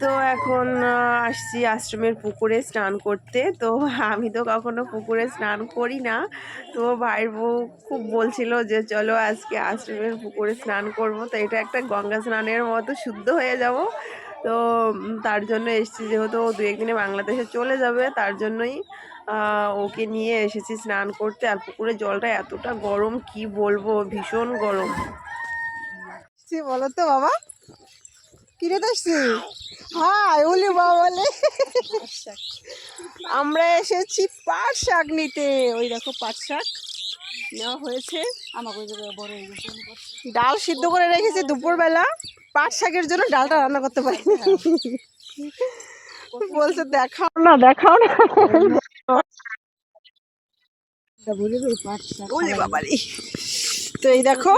তো এখন আসছি আশ্রমের পুকুরে স্নান করতে। তো আমি তো কখনো পুকুরে স্নান করি না। তো ভাইয়ের বউ খুব বলছিল যে, চলো আজকে আশ্রমের পুকুরে স্নান করব। তো এটা একটা গঙ্গা স্নানের মতো শুদ্ধ হয়ে যাব। তো তার জন্য এসেছি যেহেতু ও দু একদিনে বাংলাদেশে চলে যাবে, তার জন্যই ওকে নিয়ে এসেছি স্নান করতে। আর পুকুরের জলটা এতটা গরম, কি বলব? ভীষণ গরম। বলো তো বাবা। কিরে আসছি হাই ওলি বাবা বলে আমরা এসেছি পাট শাক নিতে। ওই দেখো পাট শাক নেওয়া হয়েছে। আমাকে বড় হয়ে গেছে ডাল সিদ্ধ করে রেখেছি দুপুরবেলা। পাট শাকের জন্য ডালটা রান্না করতে পারি বলছে দেখাও না দেখাও না। তো এই দেখো,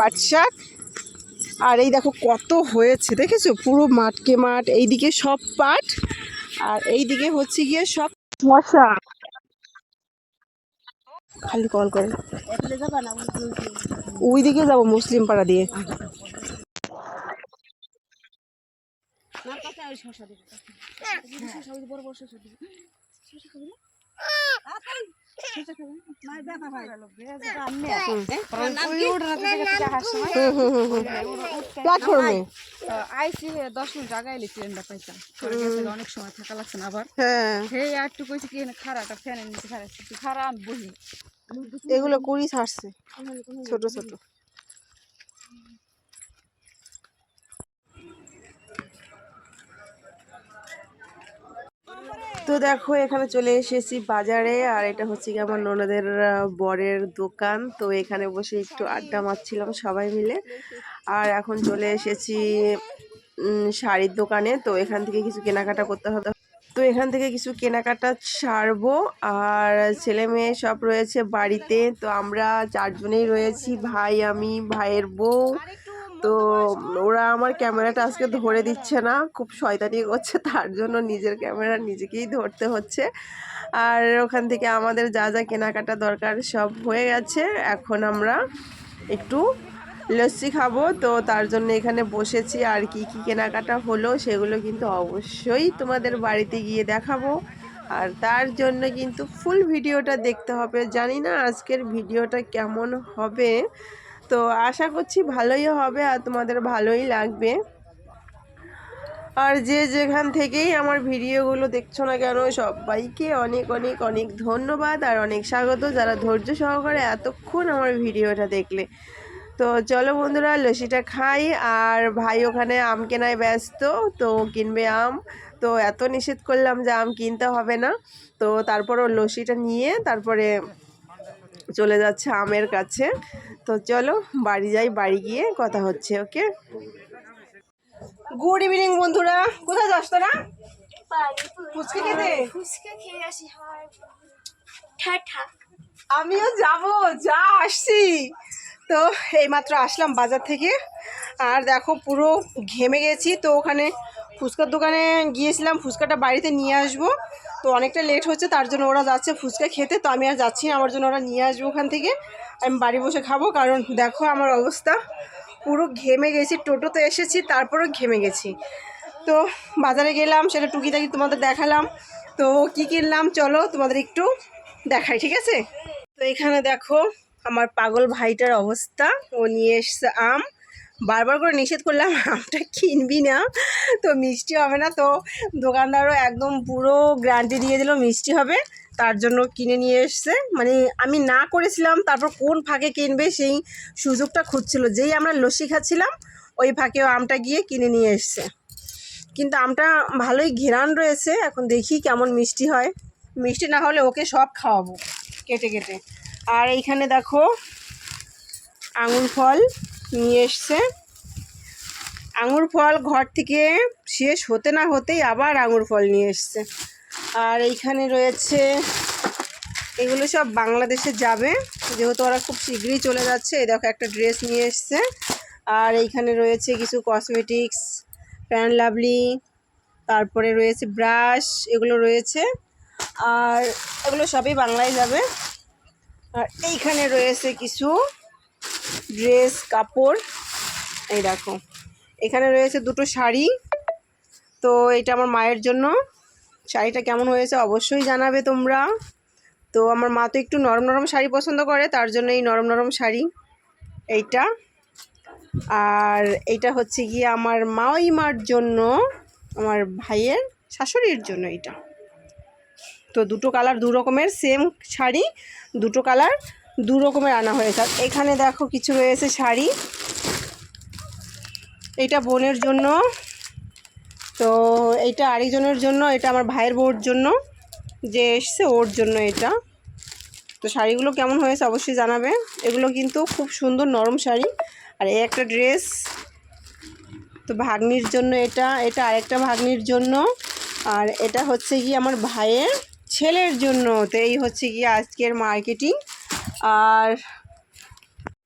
পাট শাক। আর এই দেখো কত হয়েছে, দেখেছ? পুরো মাঠকে মাঠ, এইদিকে সব পাট, আর এইদিকে হচ্ছে গিয়ে সব মশা। খালি কল করে। ওই দিকে যাব মুসলিম পাড়া দিয়ে। না? প্ল্যাটফর্মে আইসি দশ মিনিট আগে এলে পাইতাম অনেক সময় থাকা লাগছে না আবার সেই একটু কইছে কি খারাটা ফ্যানের নিচে খারা খারাপ খারা বহি এগুলো কুড়ি ছাড়ছে, ছোট ছোট। তো দেখো, এখানে চলে এসেছি বাজারে, আর এটা হচ্ছে কি আমার ননদের বরের দোকান। তো এখানে বসে একটু আড্ডা মারছিলাম সবাই মিলে। আর এখন চলে এসেছি শাড়ির দোকানে। তো এখান থেকে কিছু কেনাকাটা করতে হবে। তো এখান থেকে কিছু কেনাকাটা সারবো। আর ছেলে মেয়ে সব রয়েছে বাড়িতে। তো আমরা চারজনেই রয়েছি, ভাই, আমি, ভাইয়ের বউ। তো ওরা আমার ক্যামেরাটা আজকে ধরে দিচ্ছে না, খুব শয়তানি করছে, তার জন্য নিজের ক্যামেরা নিজেকেই ধরতে হচ্ছে। আর ওখান থেকে আমাদের যা যা কেনাকাটা দরকার সব হয়ে গেছে, এখন আমরা একটু লস্যি খাব। তো তার জন্য এখানে বসেছি, আর কি কি কেনাকাটা হলো সেগুলো কিন্তু অবশ্যই তোমাদের বাড়িতে গিয়ে দেখাবো। আর তার জন্য কিন্তু ফুল ভিডিওটা দেখতে হবে। জানি না আজকের ভিডিওটা কেমন হবে। তো আশা করছি ভালোই হবে আর তোমাদের ভালোই লাগবে। আর যে যেখান থেকেই আমার ভিডিওগুলো দেখছ না কেন, সবাইকে অনেক অনেক অনেক ধন্যবাদ আর অনেক স্বাগত যারা ধৈর্য সহকারে এতক্ষণ আমার ভিডিওটা দেখলে। তো চলো বন্ধুরা, লস্যিটা খাই আর ভাই ওখানে আম কেনায় ব্যস্ত, তো কিনবে আম। তো এত নিষেধ করলাম যে আম কিনতে হবে না। তো তারপর ও লস্যিটা নিয়ে তারপরে চলে যাচ্ছে আমের কাছে। তো চলো বাড়ি যাই বাড়ি গিয়ে কথা হচ্ছে ওকে? গুড ইভিনিং বন্ধুরা। কোথায় যাস তোরা? ফুচকা খেতে? ফুচকা খেয়ে আসি আমিও যাব যা আসছি। তো এইমাত্র আসলাম বাজার থেকে। আর দেখো পুরো ঘেমে গেছি। তো ওখানে ফুচকার দোকানে গিয়েছিলাম ফুচকাটা বাড়িতে নিয়ে আসব। তো অনেকটা লেট হচ্ছে তার জন্য ওরা যাচ্ছে ফুচকা খেতে। তো আমি আর যাচ্ছি না আমার জন্য ওরা নিয়ে আসব ওখান থেকে। আমি বাড়ি বসে খাব, কারণ দেখো আমার অবস্থা। পুরো ঘেমে গেছি, টোটোতে এসেছি, তারপরেও ঘেমে গেছি। তো বাজারে গেলাম, সেটা টুকিটাকি তোমাদের দেখালাম। তো কি কিনলাম, চলো তোমাদের একটু দেখাই, ঠিক আছে? তো এখানে দেখো আমার পাগল ভাইটার অবস্থা। ও নিয়ে এসছে আম। বারবার করে নিষেধ করলাম, আমটা কিনবি না, তো মিষ্টি হবে না। তো দোকানদারও একদম পুরো গ্যারান্টি দিয়ে দিল, মিষ্টি হবে। তার জন্য কিনে নিয়ে এসছে। মানে আমি না করেছিলাম, তারপর কোন ফাঁকে কিনবে সেই সুযোগটা খুঁজছিল। যেই আমরা লস্যি খাচ্ছিলাম, ওই ফাঁকেও আমটা গিয়ে কিনে নিয়ে এসছে। কিন্তু আমটা ভালোই ঘেরান রয়েছে। এখন দেখি কেমন মিষ্টি হয়। মিষ্টি না হলে ওকে সব খাওয়াবো কেটে কেটে। আর এইখানে দেখো, আঙুর ফল নিয়ে এসছে। আঙুর ফল ঘর থেকে শেষ হতে না হতেই আবার আঙুর ফল নিয়ে এসছে। আর এইখানে রয়েছে, এগুলো সব বাংলাদেশে যাবে। যেহেতু ওরা খুব শীঘ্রই চলে যাচ্ছে, এই দেখো একটা ড্রেস নিয়ে এসছে। আর এইখানে রয়েছে কিছু কসমেটিক্স প্যান লাভলি তারপরে রয়েছে ব্রাশ এগুলো রয়েছে। আর এগুলো সবই বাংলায় যাবে। আর এইখানে রয়েছে কিছু ড্রেস কাপড়। এই দেখো, এখানে রয়েছে দুটো শাড়ি। তো এটা আমার মায়ের জন্য। শাড়িটা কেমন হয়েছে অবশ্যই জানাবে তোমরা। তো আমার মা তো একটু নরম নরম শাড়ি পছন্দ করে, তার জন্য এই নরম নরম শাড়ি এইটা। আর এইটা হচ্ছে গিয়ে আমার মাওই মার জন্য, আমার ভাইয়ের শাশুড়ির জন্য এটা তো দুটো কালার দু রকমের সেম শাড়ি, দুটো কালার দু রকমের আনা হয়েছে। এখানে দেখো কিছু রয়েছে শাড়ি। এটা বোনের জন্য তো এটা আরেকজনের জন্য, এটা আমার ভাইয়ের বউর জন্য, যে এসছে ওর জন্য এটা। তো শাড়িগুলো কেমন হয়েছে অবশ্যই জানাবে। এগুলো কিন্তু খুব সুন্দর নরম শাড়ি। আর এই একটা ড্রেস, তো ভাগ্নির জন্য এটা এটা আরেকটা ভাগ্নির জন্য। আর এটা হচ্ছে কি আমার ভাইয়ের ছেলের জন্য। তো এই হচ্ছে কি আজকের মার্কেটিং আর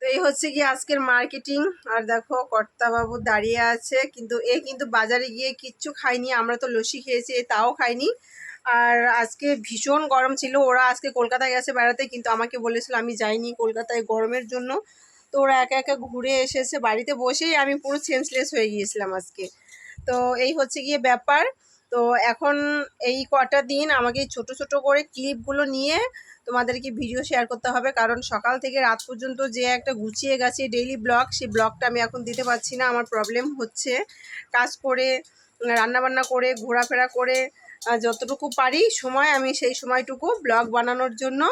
এই হচ্ছে কি আজকের মার্কেটিং আর দেখো, কর্তাবাবু দাঁড়িয়ে আছে, কিন্তু এ কিন্তু বাজারে গিয়ে কিচ্ছু খায়নি। আমরা তো লস্যি খেয়েছি তাও খাইনি আর আজকে ভীষণ গরম ছিল, ওরা আজকে কলকাতায় গেছে বেড়াতে, কিন্তু আমাকে বলেছিল আমি যাইনি কলকাতায় গরমের জন্য। তো ওরা একা একা ঘুরে এসেছে বাড়িতে বসেই আমি পুরো সেন্সলেস হয়ে গিয়েছিলাম আজকে। তো এই হচ্ছে গিয়ে ব্যাপার। তো এখন এই কটা দিন আমাকে ছোট ছোট করে ক্লিপগুলো নিয়ে তোমাদেরকে ভিডিও শেয়ার করতে হবে। কারণ সকাল থেকে রাত পর্যন্ত যে একটা গুছিয়ে গেছে ডেইলি ব্লগ সেই ব্লগটা আমি এখন দিতে পারছি না। আমার প্রবলেম হচ্ছে কাজ করে, রান্নাবান্না করে, ঘোরাফেরা করে যতটুকু পারি সময়, আমি সেই সময়টুকু ব্লগ বানানোর জন্য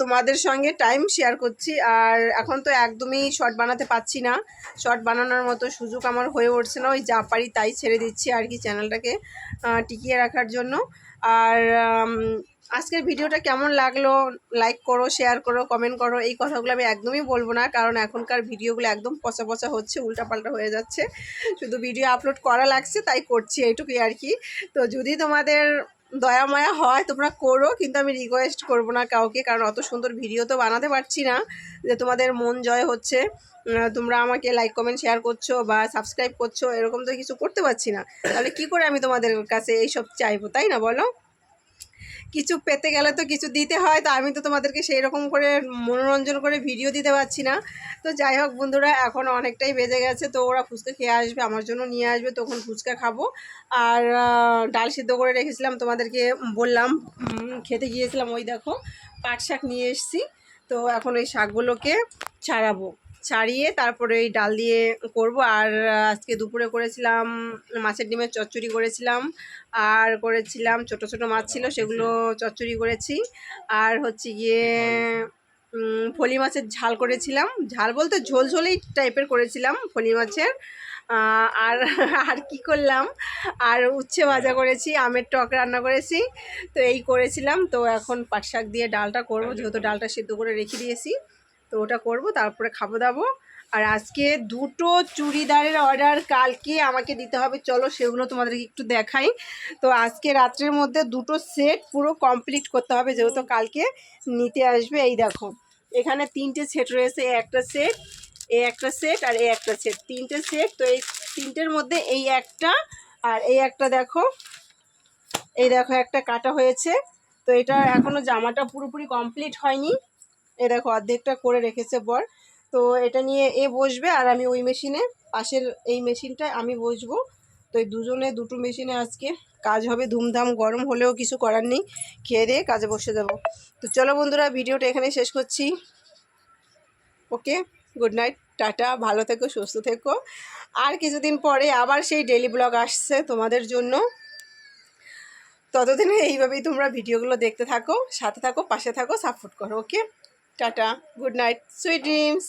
তোমাদের সঙ্গে টাইম শেয়ার করছি। আর এখন তো একদমই শর্ট বানাতে পারছি না। শর্ট বানানোর মতো সুযোগ আমার হয়ে উঠছে না। ওই যা পারি তাই ছেড়ে দিচ্ছি আর কি চ্যানেলটাকে টিকিয়ে রাখার জন্য। আর আজকের ভিডিওটা কেমন লাগল? লাইক করো শেয়ার করো কমেন্ট করো। এই কথাগুলো আমি একদমই বলব না। কারণ এখনকার ভিডিওগুলো একদম পচা পচা হচ্ছে, উল্টাপাল্টা হয়ে যাচ্ছে। শুধু ভিডিও আপলোড করা লাগছে, তাই করছি এইটুকুই আর কি। তো যদি তোমাদের দয়া মায়া হয়, তোমরা করো, কিন্তু আমি রিকোয়েস্ট করব না কাউকে, কারণ অত সুন্দর ভিডিও তো বানাতে পারছি না, যে তোমাদের মন জয় হচ্ছে তোমরা আমাকে লাইক কমেন্ট শেয়ার করছ বা সাবস্ক্রাইব করছ, এরকম তো কিছু করতে পারছি না। তাহলে কি করে আমি তোমাদের কাছে এইসব চাইব, তাই না বলো? কিছু পেতে গেলে তো কিছু দিতে হয়, তো আমি তো তোমাদেরকে সেই রকম করে মনোরঞ্জন করে ভিডিও দিতে পারছি না। তো যাই হোক বন্ধুরা, এখন অনেকটাই বেজে গেছে, তো ওরা ফুচকা খেয়ে আসবে, আমার জন্য নিয়ে আসবে তখন ফুচকা খাব। আর ডাল সিদ্ধ করে রেখেছিলাম, তোমাদেরকে বললাম খেতে গিয়েছিলাম, ওই দেখো, পাট শাক নিয়ে এসেছি। তো এখন ওই শাকগুলোকে ছাড়াবো। ছাড়িয়ে তারপরে এই ডাল দিয়ে করব। আর আজকে দুপুরে করেছিলাম মাছের ডিমের চচ্চড়ি করেছিলাম। আর করেছিলাম ছোট ছোট মাছ ছিল, সেগুলো চচ্চড়ি করেছি। আর হচ্ছে গিয়ে ফলি মাছের ঝাল করেছিলাম। ঝাল বলতে ঝোল, ঝোলেই টাইপের করেছিলাম ফলি মাছের। আর আর কি করলাম? আর উচ্ছে ভাজা করেছি, আমের টক রান্না করেছি। তো এই করেছিলাম। তো এখন পাট শাক দিয়ে ডালটা করব, যেহেতু ডালটা সিদ্ধ করে রেখে দিয়েছি। তো ওটা করব, তারপরে খাব দাবো। আর আজকে দুটো চুড়িদারের অর্ডার কালকে আমাকে দিতে হবে। চলো সেগুলো তোমাদেরকে একটু দেখাই। তো আজকে রাত্রের মধ্যে দুটো সেট পুরো কমপ্লিট করতে হবে, যেহেতু কালকে নিতে আসবে। এই দেখো, এখানে তিনটে সেট রয়েছে একটা সেট এই একটা সেট আর এই একটা সেট তিনটে সেট তো এই তিনটের মধ্যে এই একটা আর এই একটা দেখো, এই দেখো একটা কাটা হয়েছে। তো এটা এখনও জামাটা পুরোপুরি কমপ্লিট হয়নি। এ দেখো অর্ধেকটা করে রেখেছে বর। তো এটা নিয়ে এ বসবে আর আমি ওই মেশিনে, পাশের এই মেশিনটায় আমি বসবো। তো এই দুজনে, দুটো মেশিনে আজকে কাজ হবে, ধুমধাম গরম হলেও কিছু করার নেই। খেয়ে দিয়ে কাজে বসে যাব। তো চলো বন্ধুরা, ভিডিওটা এখানে শেষ করছি। ওকে, গুড নাইট, টাটা, ভালো থেকো, সুস্থ থেকো। আর কিছুদিন পরে আবার সেই ডেলি ব্লগ আসছে তোমাদের জন্য। ততদিনে এইভাবেই তোমরা ভিডিওগুলো দেখতে থাকো, সাথে থাকো, পাশে থাকো, সাপোর্ট করো, okay? Tata good night sweet dreams